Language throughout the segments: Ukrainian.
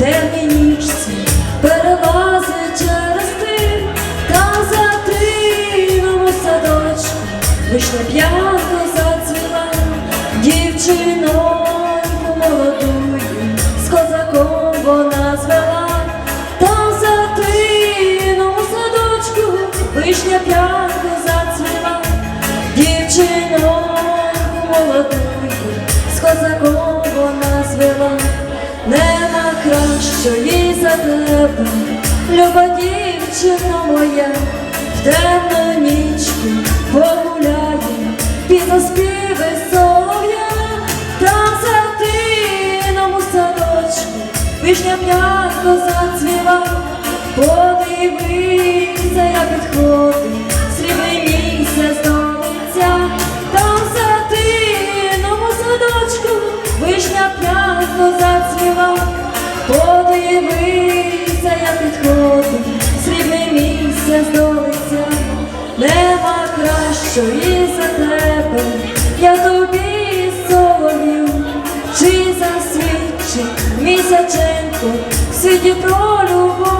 темній нічці, перелазить через тин, та за садочку вишня п'янко зацвіла, дівчиноньку кращої за тебе, люба дівчина моя, в темну нічку погуляє, під заспіви солов'я, та за тином у садочку, вишня м'яко зацвіла, подивися, як підходить, нема кращої за тебе, я тобі солов'ю, чи засвідчить місяченко, світі про любов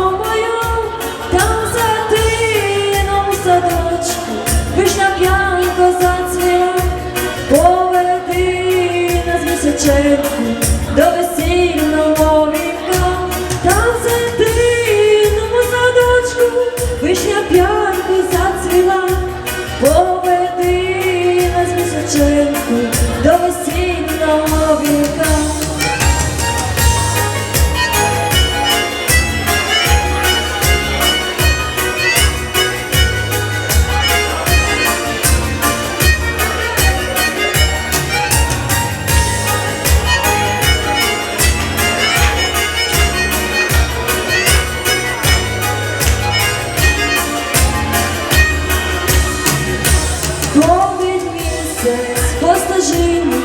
Ходить місяць по стежині,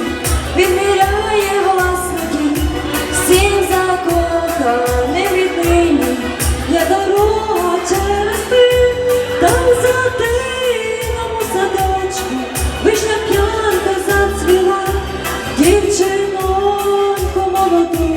відміряє власники, всім закоханим віднині, я дорога через тин, там за тином у садочку, вишня п'янка зацвіла, дівчиноньку молодую,